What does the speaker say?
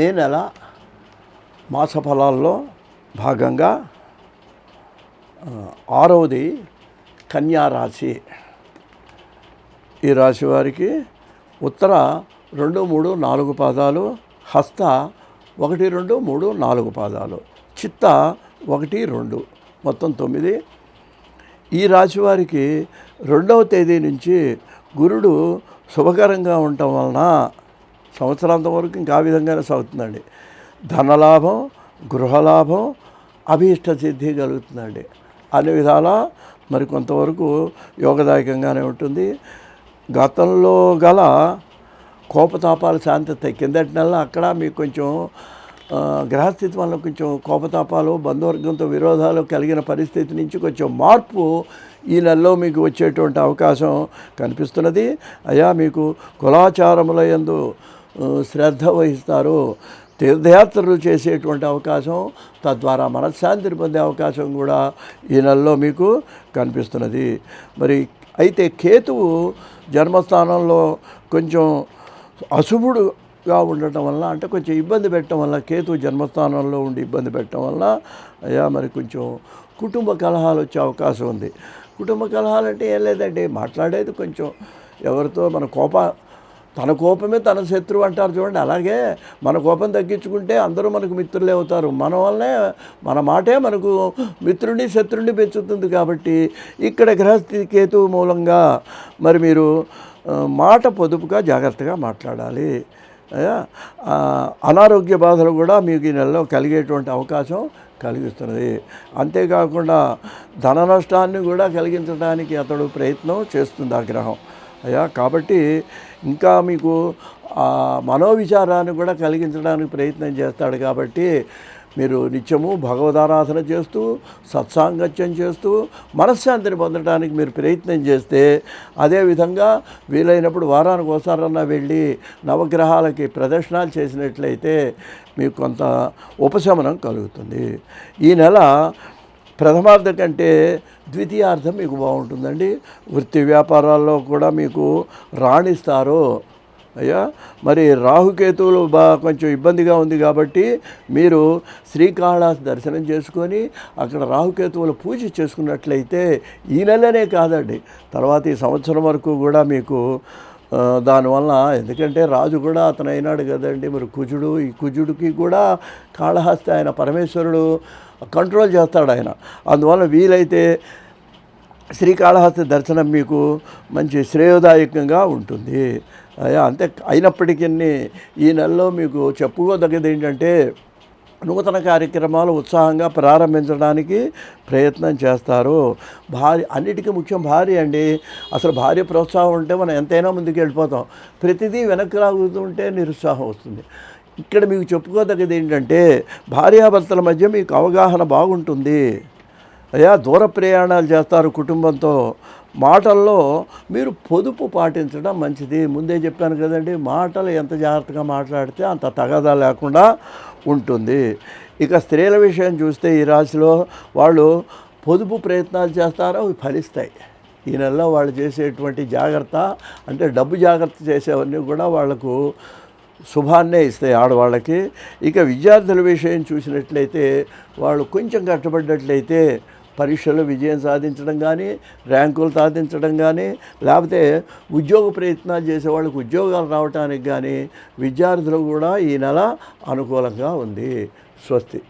మే నెల మాస ఫలాల్లో భాగంగా ఆరవది కన్యా రాశి. ఈ రాశి వారికి ఉత్తర రెండు మూడు నాలుగు పాదాలు హస్త ఒకటి రెండు మూడు నాలుగు పాదాలు చిత్త ఒకటి రెండు మొత్తం తొమ్మిది. ఈ రాశి వారికి రెండవ తేదీ నుంచి గురుడు శుభకరంగా ఉండటం వలన సంవత్సరాంతం వరకు ఇంకా ఆ విధంగానే సాగుతుందండి. ధనలాభం గృహలాభం అభీష్ట సిద్ధి కలుగుతుందండి. అన్ని విధాల మరి కొంతవరకు యోగదాయకంగానే ఉంటుంది. గతంలో గల కోపతాపాలు శాంతి కిందటి నెల అక్కడ మీకు కొంచెం గ్రహస్థితి వల్ల కొంచెం కోపతాపాలు బంధువర్గంతో విరోధాలు కలిగిన పరిస్థితి నుంచి కొంచెం మార్పు ఈ నెలలో మీకు వచ్చేటువంటి అవకాశం కనిపిస్తున్నది. అయ్యా మీకు కులాచారముల యందు శ్రద్ధ వహిస్తారు. తీర్థయాత్రలు చేసేటువంటి అవకాశం తద్వారా మనశ్శాంతిని పొందే అవకాశం కూడా ఈ నెలలో మీకు కనిపిస్తున్నది. మరి అయితే కేతువు జన్మస్థానంలో కొంచెం అశుభుడుగా ఉండటం వల్ల అంటే కొంచెం ఇబ్బంది పెట్టడం వల్ల కేతు జన్మస్థానంలో ఉండి ఇబ్బంది పెట్టడం వల్ల అయ్యా మరి కొంచెం కుటుంబ కలహాలు వచ్చే అవకాశం ఉంది. కుటుంబ కలహాలు అంటే ఏం లేదండి మాట్లాడేది కొంచెం ఎవరితో మన కోప తన కోపమే తన శత్రువు అంటారు చూడండి. అలాగే మన కోపం తగ్గించుకుంటే అందరూ మనకు మిత్రులే అవుతారు. మన వల్లనే మన మాటే మనకు మిత్రుడిని శత్రుడిని పెంచుతుంది కాబట్టి ఇక్కడ గ్రహస్థితి కేతువు మూలంగా మరి మీరు మాట పొదుపుగా జాగ్రత్తగా మాట్లాడాలి. అనారోగ్య బాధలు కూడా మీకు ఈ నెలలో కలిగేటువంటి అవకాశం కలిగిస్తున్నది అంతేకాకుండా ధన నష్టాన్ని కూడా కలిగించడానికి అతడు ప్రయత్నం చేస్తుంది ఆ గ్రహం. అయ్యా కాబట్టి ఇంకా మీకు మనోవిచారాన్ని కూడా కలిగించడానికి ప్రయత్నం చేస్తాడు కాబట్టి మీరు నిత్యము భగవదారాధన చేస్తూ సత్సాంగత్యం చేస్తూ మనశ్శాంతిని పొందడానికి మీరు ప్రయత్నం చేస్తే అదేవిధంగా వీలైనప్పుడు వారానికి ఒకసారన్నా వెళ్ళి నవగ్రహాలకి ప్రదర్శనాలు చేసినట్లయితే మీకు కొంత ఉపశమనం కలుగుతుంది. ఈ నెల ప్రథమార్థం కంటే ద్వితీయార్థం మీకు బాగుంటుందండి. వృత్తి వ్యాపారాల్లో కూడా మీకు రాణిస్తారు. అయ్యా మరి రాహుకేతువులు బా కొంచెం ఇబ్బందిగా ఉంది కాబట్టి మీరు శ్రీకాళహస్తి దర్శనం చేసుకొని అక్కడ రాహుకేతువులు పూజ చేసుకున్నట్లయితే ఈ నెలనే కాదండి తర్వాత ఈ సంవత్సరం వరకు కూడా మీకు దానివల్ల ఎందుకంటే రాజు కూడా అతను అయినాడు కదండి. మరి కుజుడు ఈ కుజుడికి కూడా కాళహస్తి ఆయన పరమేశ్వరుడు కంట్రోల్ చేస్తాడు ఆయన. అందువల్ల వీలైతే శ్రీకాళహస్తి దర్శనం మీకు మంచి శ్రేయోదాయకంగా ఉంటుంది. అయ్యా అంతే అయినప్పటికీ ఈ నెలలో మీకు చెప్పుకోదగ్గది ఏంటంటే నూతన కార్యక్రమాలు ఉత్సాహంగా ప్రారంభించడానికి ప్రయత్నం చేస్తారు. భార్య అన్నిటికీ ముఖ్యం భార్య అండి. అసలు భార్య ప్రోత్సాహం ఉంటే మనం ఎంతైనా ముందుకు వెళ్ళిపోతాం. ప్రతిదీ వెనక్కి లాగుతుంటే నిరుత్సాహం వస్తుంది. ఇక్కడ మీకు చెప్పుకోదగ్గది ఏంటంటే భార్యాభర్తల మధ్య మీకు అవగాహన బాగుంటుంది. అయ్యా దూర ప్రయాణాలు చేస్తారు కుటుంబంతో. మాటల్లో మీరు పొదుపు పాటించడం మంచిది. ముందే చెప్పాను కదండి మాటలు ఎంత జాగ్రత్తగా మాట్లాడితే అంత తగదా లేకుండా ఉంటుంది. ఇక స్త్రీల విషయం చూస్తే ఈ రాశిలో వాళ్ళు పొదుపు ప్రయత్నాలు చేస్తారో? అవి ఫలిస్తాయి. ఈ నెలలో వాళ్ళు చేసేటువంటి జాగ్రత్త అంటే డబ్బు జాగ్రత్త చేసేవన్నీ కూడా వాళ్ళకు శుభాన్నే ఇస్తాయి ఆడవాళ్ళకి. ఇక విద్యార్థుల విషయం చూసినట్లయితే వాళ్ళు కొంచెం కష్టపడ్డట్లయితే పరీక్షలో విజయం సాధించడం కానీ ర్యాంకులు సాధించడం కానీ లేకపోతే ఉద్యోగ ప్రయత్నాలు చేసే వాళ్ళకి ఉద్యోగాలు రావడానికి కానీ విద్యార్థులు కూడా ఈ నెల అనుకూలంగా ఉంది. స్వస్తి.